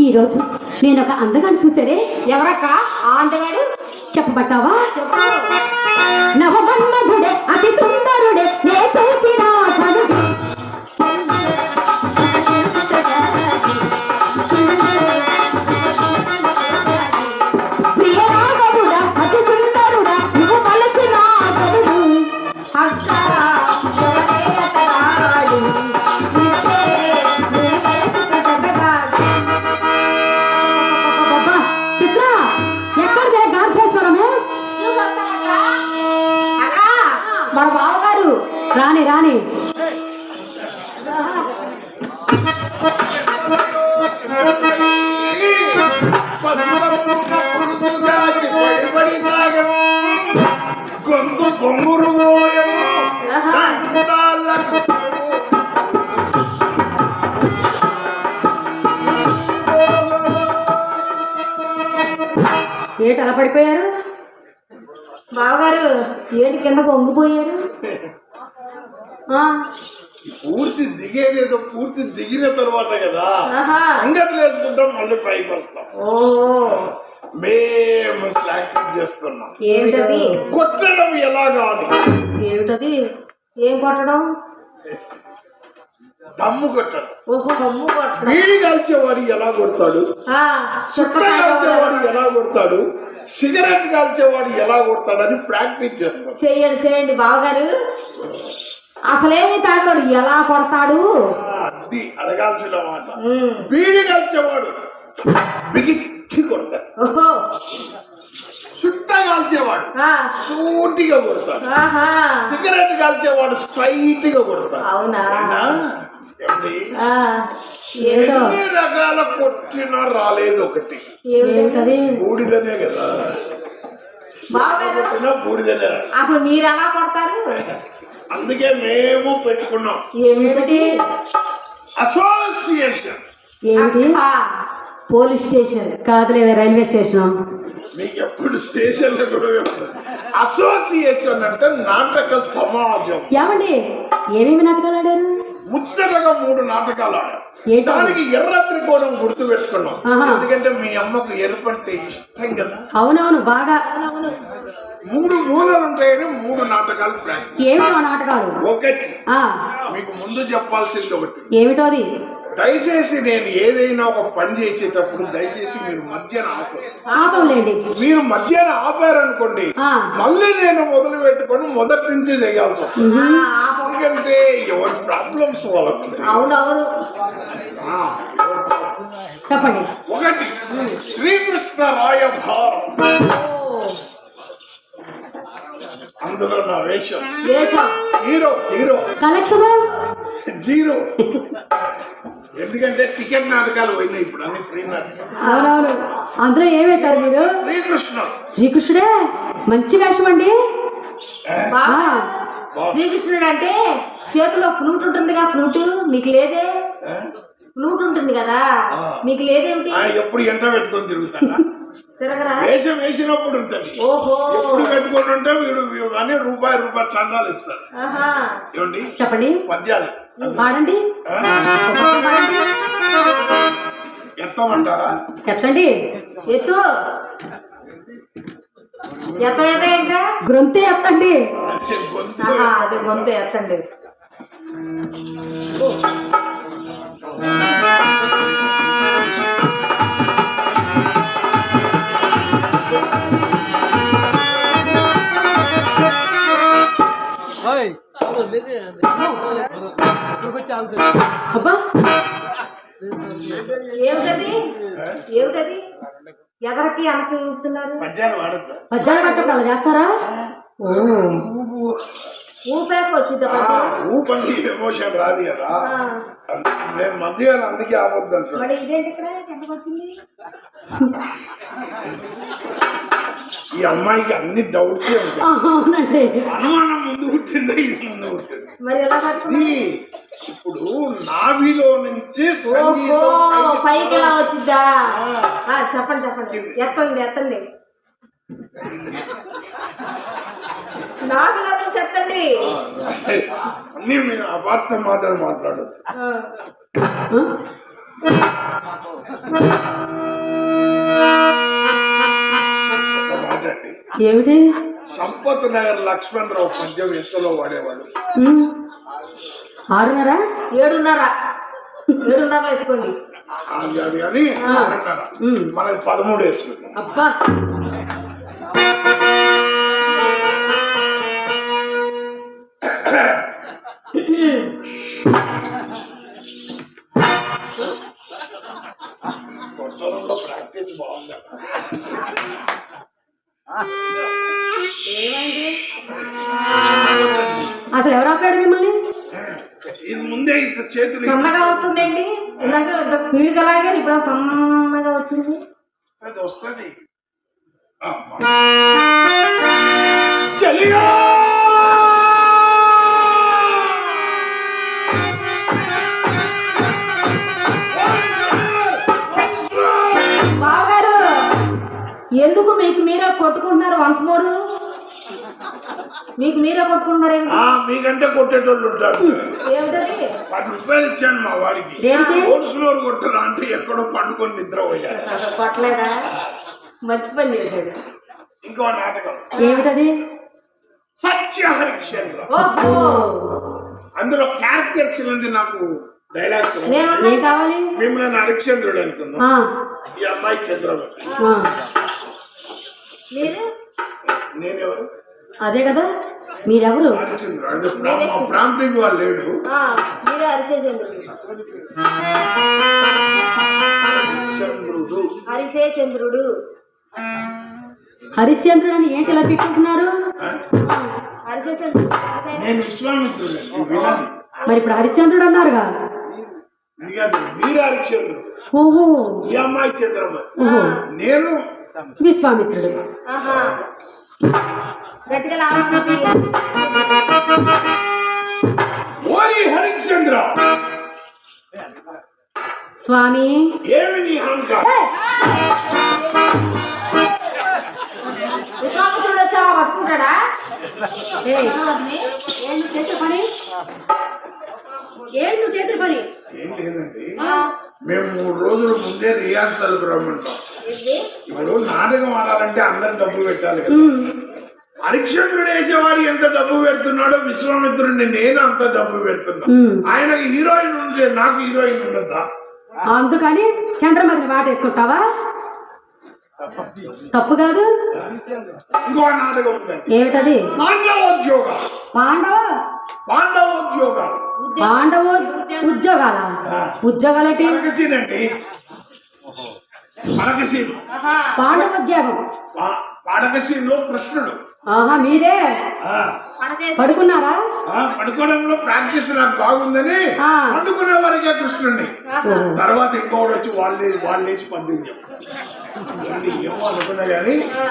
ఈ రోజు నేను ఒక అందగాడు చూసారే ఎవరక్క? ఆ అందగాడు? చెప్పబట్టావా నవమన్మధుడే అతి సుందర రాని రాని. గొంతు గొంగురు ఏటి అలా పడిపోయారు? బావగారు ఏంటి కింద పొంగిపోయారు? పూర్తి దిగేదేదో పూర్తి దిగిన తర్వాత కదా. సంగతులు వేసుకుంటాం మళ్ళీ పైకి వస్తాం. మేము ప్రాక్టీస్ చేస్తున్నాం. ఏమిటది? కొట్టడం ఎలాగా అని ఏమిటది? ఏం కొట్టడం? దమ్ము కొట్టడం. ఓహో బొమ్ము కొట్టడం. వీడి కాల్చేవాడు ఎలా కొడతాడు? చుట్ట కాల్చేవాడు. ఎలా కొడతాడు? సిగరెట్ కాల్చేవాడు ఎలా కొడతాడని ప్రాక్టీస్ చేస్తాం. చేయండి చేయండి బావగారు. అసలేమి తాగడు ఎలా కొడతాడు? అది అడగాల్సిన మాట వీడి కాల్చేవాడు బిగిచ్చి కొడతాడు. చుట్ట కాల్చేవాడు. సూటిగా కొడతాడు. సిగరెట్ కాల్చేవాడు స్ట్రైట్గా కొడతాడు. అవునా? ఎన్ని రకాల కొట్టినా రాలేదు ఒకటి. బూడిదనే కదా. బూడిదనే అసలు మీరు ఎలా కొడతారు? అందుకే మేము పెట్టుకున్నాం. ఏమిటి? అసోసియేషన్ ఏమిటి? ఆ, పోలీస్ స్టేషన్. కాదులేవే రైల్వే స్టేషన్. మీకు ఎప్పుడు స్టేషన్లో కూడా ఉంటుంది అసోసియేషన్ అంటే నాటక సమాజం. ఏమండి? ఏమేమి నాటకాలు ఆడారు? ముచ్చటగా మూడు నాటకాలు ఆడాం. ఏంటో? దానికి ఎర్ర త్రికోణం గుర్తు పెట్టుకున్నాం ఆహా. ఎందుకంటే మీ అమ్మకు ఎరుపంటే ఇష్టం కదా. అవునవును బాగా. మూడు మూలలు ఉంటాయని మూడు నాటకాలు ఏమిటో నాటకాలు? ఒకటి. మీకు ముందు చెప్పాల్సింది ఒకటి. ఏమిటో అది? దయచేసి నేను ఏదైనా ఒక పని చేసేటప్పుడు దయచేసి మీరు మధ్యన ఆపంలేండి. మీరు మధ్యాహ్నం ఆపారనుకోండి. మళ్ళీ నేను మొదలు పెట్టుకొని మొదటి నుంచి చేయాల్సి వస్తుంది. ఎందుకంటే ఎవరి ప్రాబ్లమ్స్ వాళ్ళకు. అవునవును. చెప్పండి. ఒకటి. శ్రీకృష్ణ రాయభారం ఓ, అందులో నా వేషం. వేషం. Hero hero. కలెక్షన్? జీరో. ఎందుకంటే టికెట్ నాటకాలు పోయినాయి ఇప్పుడు అన్ని ఫ్రీ నాటకాలు. అవునవును. అందులో ఏమేశారు మీరు? శ్రీకృష్ణ శ్రీకృష్ణుడే? మంచి వేషం అండి. శ్రీకృష్ణుడు అంటే చేతిలో ఫ్లూట్ ఉంటుందిగా ఫ్లూట్ మీకు లేదే? ఆ? ఫ్లూట్ ఉంటుంది కదా. మీకు లేదేమిటి? ఎప్పుడు ఎంట పెట్టుకొని తిరుగుతాడా? వేషం వేసినప్పుడు ఉంటుంది. ఎప్పుడు పెట్టుకొని ఉంటే వీడు అని రూపాయి రూపాయి చందాలు ఇస్తారు. ఏమండి? చెప్పండి. పద్యాలు. పాడండి? ఎత్తమంటారా? ఎత్తండి. ఎత్తు. ఎత్త ఎత్త ఏంట్రా గొంతే ఎత్తండి. గొంతు ఎత్తండి. అబ్బా! ఏమిటది? ఏమిటది? ఎదరికి వెనక్కి ఊపుతున్నారు? పద్యాలు పట్టప్పుడు అలా చేస్తారా? ఊపాక వచ్చింది ఊపని ఎమోషన్ రాదు కదా. నేను అందుకే వచ్చింది? ఈ అమ్మాయికి అన్ని డౌట్స్ అనుమానం ముందు పుట్టిందా ఇది ముందు పుట్టింది? ఇప్పుడు నాభిలో నుంచి పైకి ఎలా వచ్చిద్దా ఆ, చెప్పండి చెప్పండి. ఎత్తండి ఎత్తండి. నాకు నుంచి ఎత్తండి అన్ని మీరు అపార్థ మాటలు మాట్లాడద్దు. ఏమిటి? సంపత్ నగర్ లక్ష్మణ్ రావు పద్యం ఎంతలో వాడేవాడు. ఆరున్నర? ఏడున్నర. ఏడున్నర వేసుకోండి. అది అది కానీ. మనది పదమూడు వేసుకుందాం. అబ్బా. అసలు ఎవరు ఆపాడు మిమ్మల్ని? ఇది ముందే ఇంత చేతులు సన్నగా వస్తుందేంటి? ఇందాక ఇంత స్పీడ్ అలాగే ఇప్పుడు సన్నగా వచ్చింది. వస్తది. ఎందుకు మీకు మీరే కొట్టుకుంటున్నారు వన్స్ మోరు మీకు మీరే కొట్టుకుంటున్నారేమిటి ఆ, మీకంటే కొట్టేటోళ్ళు ఉంటారు. ఏమిటది? పది రూపాయలు ఇచ్చాను మా వాడికి? హోల్స్ ఫ్లోర్ కొట్టరా అంటే ఎక్కడో పండుకొని నిద్ర పోయాడు. కొట్టలేదా? మంచి పని చేశాడు. ఇంకో నాటకం. ఏమిటది? సత్య హరిశ్చంద్ర ఓహో! అందులో క్యారెక్టర్స్ ఉంది నాకు డైలాగ్స్ మిమ్మల్ని హరిశ్చంద్రుడు అనుకున్నాం ఆ, ఈ అమ్మాయి చంద్రబాబు. మీరు నేనెవరు? అదే కదా? మీరెవరు? హరిశ్చంద్రుడు వాళ్ళు లేడు. మీరే హరిశేచంద్రుడు. చంద్రుడు హరిశే చంద్రుడు హరిశ్చంద్రుడు అని ఏంటి ఇలా? హరిశేచంద్రుడు నేను విశ్వామిత్రుడు వినాలి మరి ఇప్పుడు హరిశ్చంద్రుడు అన్నారుగా. ఓహో. ఈ అమ్మాయి చంద్రమ్మ నేను? విశ్వామిత్రుడు ఓరి హరిశ్చంద్ర. స్వామి. ఏమి నీ అహంకారం? విశ్వామిత్రుడు వచ్చావా? పట్టుకుంటాడా? ఏ ఏం నువ్వు చేసిన పని? ఏం నువ్వు చేసిన పని? ఏం లేదండి. మేము మూడు రోజుల ముందే రిహార్సల్కి రమ్మంటాం? ఇప్పుడు నాటకం ఆడాలంటే అందరు డబ్బు పెట్టాలి కదా. హరిశ్చంద్రుడు వేసేవాడు ఎంత డబ్బు పెడుతున్నాడో విశ్వామిత్రుడిని నేను అంత డబ్బు పెడుతున్నా. మ్మ్. ఆయనకి హీరోయిన్ ఉంటే నాకు హీరోయిన్ ఉండదా అందుకని చంద్రమతిని వాటేసుకుంటావా? తప్పు కాదు. ఇంకో నాటకం ఏమిటది? పాండవోద్యోగాలు పాండవ? పాండవోద్యోగాలు పాండవ ఉద్యోగాల? ఉద్యోగాలేంటి? పడకసీనండి పడకసీన్ ఆహా. పాండవ ఉద్యోగం కృష్ణుడు. ఆహా మీరే? పడుకున్నారా? పడుకోవడంలో ప్రాక్టీస్ నాకు బాగుందని. పండుకునే వరకే కృష్ణుడిని. తర్వాత ఇంకోటి వచ్చి వాళ్ళే వాళ్ళు వేసి పందింది చెప్పారు ఇవన్నీ ఏమో అనుకున్నా కానీ ఆ,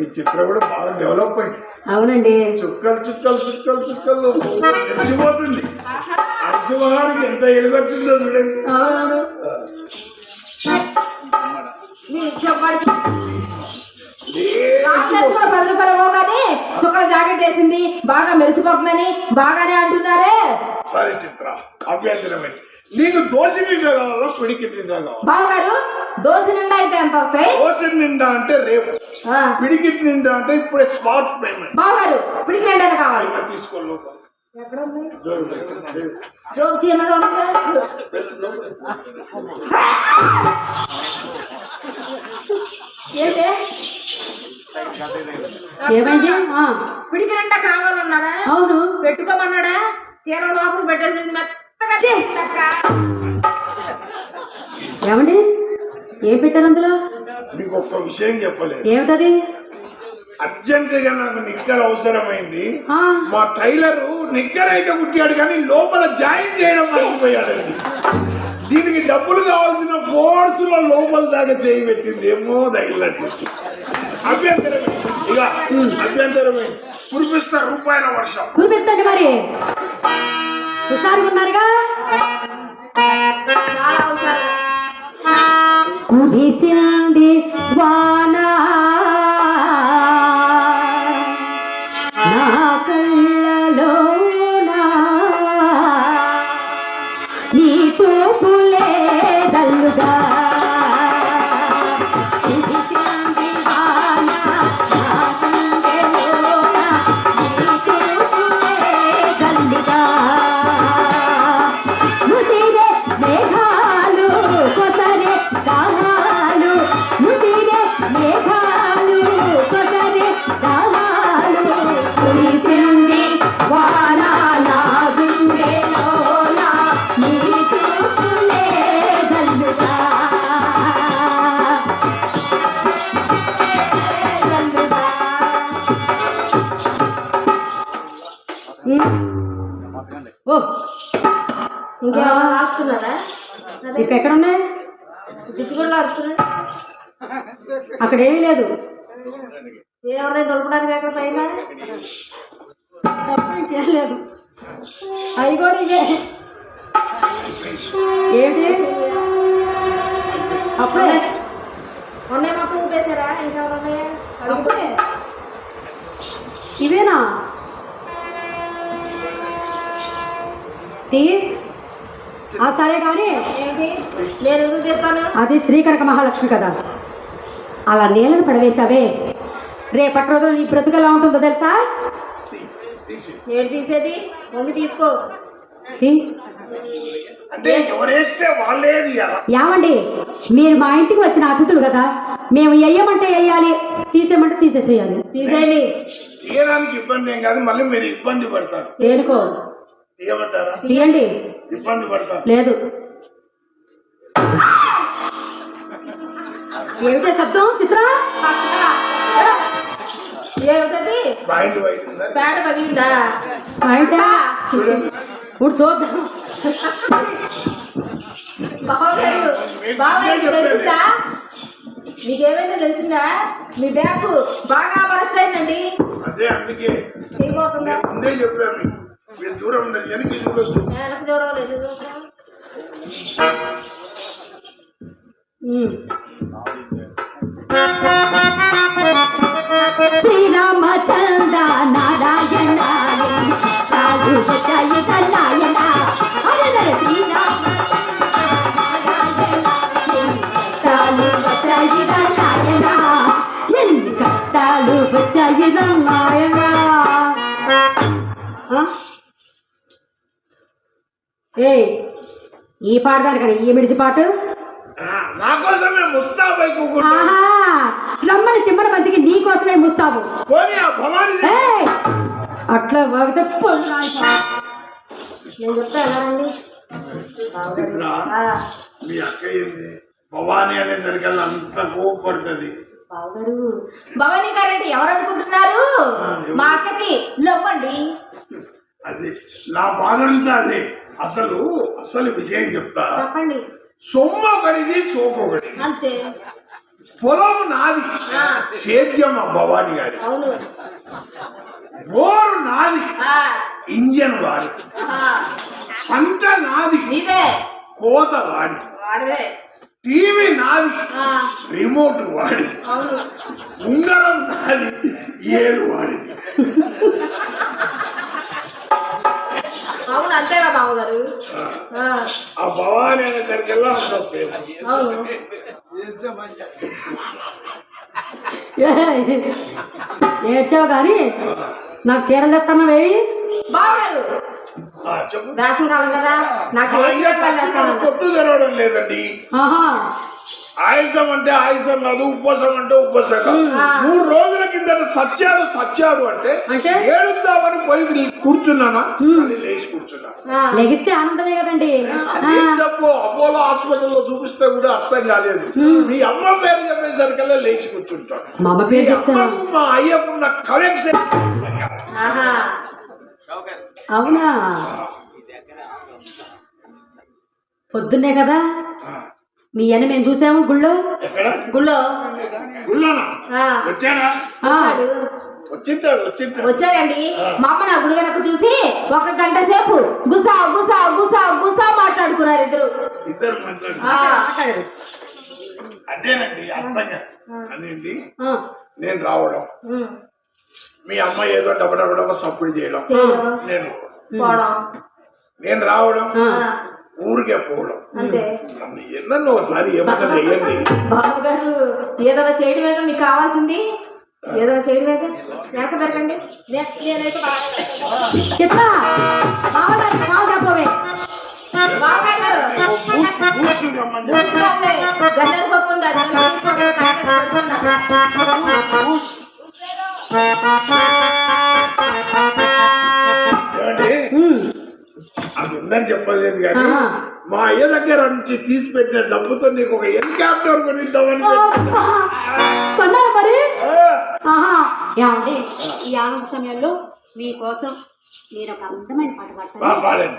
మీ చిత్రం కూడా బాగా డెవలప్ అయింది. అవునండి. చుక్కలు చుక్కలు చుక్కలు చుక్కలు మెరిసిపోతుంది. అరిసిమహానికి ఎంత ఎలుగొచ్చిందో చూడండి. ఇవ్వగానే చుక్కల జాకెట్ వేసింది. బాగా మెరిసిపోతుందని బాగానే అంటున్నారే. సరే చిత్ర అభ్యంతరమే నీకు దోశ నిండా కావాలా పిడికి నిండా కావాలా బావగారు దోశ నిండా అయితే ఎంత వస్తాయి? దోశ నిండా అంటే రేపు. ఆ, పిడికిట్ నిండా అంటే ఇప్పుడే స్మార్ట్ పేమెంట్. బావగారు పిడికి నిండా కావాలి. ఇంకా తీసుకో లోపల. ఎక్కడ ఉంది లోపల. జోబు చీమగా ఉంది ఏంటి? ఏమైంది? ఆ, పిడికి నిండా కావాలన్నాడా? అవును. పెట్టుకోమన్నాడా? తీర లోపల పెట్టేసింది. ఏమండి? ఏం పెట్టారు అందులో? నీకు ఒక్క విషయం చెప్పలేదు. ఏమిటది? అర్జెంట్గా నాకు నిక్కర్ అవసరమైంది. మా టైలర్ నిక్కర్ అయితే కుట్టాడు కానీ లోపల జాయిన్ చేయడం మర్చిపోయాడండి దీనికి డబ్బులు కావాల్సిన ఫోర్స్లో లోపల దాకా చేయి పెట్టింది. ఏమో తగిలినట్టు. అభ్యంతరమే ఇక అభ్యంతరమే కురిపిస్తా రూపాయల వర్షం. కురిపించండి మరి. హుషారుగా ఉన్నారుగా? కురిసింది వానా ఇంకేమైనా రాస్తున్నారా? అదే. ఇంకా ఎక్కడ ఉన్నాయి జుట్టు కూడా రాస్తున్నాడు అక్కడ ఏమీ లేదు. ఏమన్నా దొరకడానికి అక్కడ పైన? ఇంకేం లేదు. అవి కూడా ఇవే. ఏంటి అప్పుడే. ఉన్నాయి మొత్తం ఊపేశారా ఇంకా ఉన్నాయా ఇవేనా? తీ సరే కానీ ఏంటి? నేను ఎందుకు తీస్తాను అది శ్రీకనక మహాలక్ష్మి కదా. అలా నీళ్ళని పడవేశావే. రేపటి రోజున నీ బ్రతుకు ఎలా ఉంటుందో తెలుసా? ఏంటి తీసేది? వంగి తీసుకో. తీ. అంటే ఎవరేస్తే వాళ్ళే తీయాల యావండి మీరు మా ఇంటికి వచ్చిన అతిథులు కదా మేము వెయ్యమంటే వెయ్యాలి తీసేయమంటే తీసేసేయాలి. తీసేయండి. తీయడానికి ఇబ్బంది ఏం కాదు మళ్ళీ మీరు ఇబ్బంది పడతారు. దేనికో? తీయమంటారా? తీయండి. ఇబ్బంది పడతారు లేదు. ఏమిటే శబ్దం? చిత్ర? ఏమిటది? పాయింట్ పేడ పగిలిందా? ఇప్పుడు చూద్దాం. బావగారు తెలిసిందా? మీకేమైనా తెలిసిందా? మీ బ్యాగ్ బాగా బరస్ట్ అయిందండి. అదే అందుకే. చేయబోతుందా నేను ముందే చెప్పాను. మీరు దూరం ఉండండి వెనక్కి చూడొద్దు. వెనక చూడవలేదు ఏ ఈ పాడదాని కానీ ఈ మిడిసి పాటు? నా కోసమే ముస్తాబై రమ్మని తిమ్మల మందికి నీ కోసమే ముస్తాబు! అట్లా రాయిపో. నేను చెప్తా మీ అక్క ఏంది? భవాని అనేసరికల్లా అంత కోపడుతుంది బావగారు భవానీ గారంటే ఎవరు అనుకుంటున్నారు? మా అక్కకి లవ్వండి. అది నా బాధంతా అదే. అసలు అసలు విషయం చెప్తా. చెప్పండి. సొమ్ము ఒకటిది సోపు ఒకటి అంతే. పొలం నాది. సేద్యం భవాని గారి. అవును. బోరు నాది. ఇంజన్ వాడి. పంట నాది. కోత వాడి. టీవీ నాది. రిమోట్ వాడి. ఉంగరం నాది. ఏలు వాడిది అవును అంతేగా బావగారు. ఆ, భవాని అనేసరికల్లా అవును. ఏయ్! ఏడ్చావు కానీ నాకు చీరలు తెస్తున్నావేవి బావగారు వేసం కాలం కదా నాకు? కొట్టు తెరవడం లేదండి. ఆహా. ఆయుసం అంటే ఆయుసం కాదు ఉపవాసం అంటే ఉపవాసం కాదు. మూడు రోజుల కింద సచ్చాడు సచ్చాడు అంటే? ఏడుద్దామని పోయి కూర్చున్నానా? లేచి కూర్చున్నా ఆ, లెగిస్తే ఆనందమే కదండి. చెప్పు అపోలో హాస్పిటల్లో చూపిస్తే కూడా అర్థం కాలేదు. మీ అమ్మ పేరు చెప్పేసరికల్లా లేచి కూర్చుంటాడు. మా అమ్మ పేరు చెప్తాను. మా అయ్యకున్న కలెక్షన్ అవునా? పొద్దున్నే కదా? మీ అన్న మేము చూసాము. గుళ్ళో? గుళ్ళో. వచ్చాడండి. మా అమ్మ నా గుడి వెనక చూసి ఒక గంట సేపు గుసా గుసా గుసా గుసా మాట్లాడుకున్నారు ఇద్దరు. ఇద్దరు మాట్లాడు. ఆ, మాట్లాడారు. అదేనండి అర్థం కాదు అదేంటి? ఆ, నేను రావడం. మీ అమ్మ ఏదో డబ్బడబడబ సప్పుడు చేయడం. చేయడం. నేను నేను రావడం. ఊరికే పోవడం. ఎన్నో ఒకసారి ఏమన్నా చెయ్యండి. బాబు గారు ఏదైనా చేయడమేగా మీకు కావాల్సింది. ఏదైనా చేయడమేగా వెనక పెరగండి. నేనైతే చిత్ర బావగారు పాలు తప్పవే పప్పు ఉంది ఏమండి? అది ఉందని చెప్పలేదు కానీ. మా అయ్య దగ్గర నుంచి తీసి పెట్టిన డబ్బుతో నీకు ఒక హెలికాప్టర్ కొనిద్దామని కొన్నారా మరి? ఏమండి ఈ ఆనంద సమయంలో మీకోసం నేను ఒక అందమైన పాట పాడతాను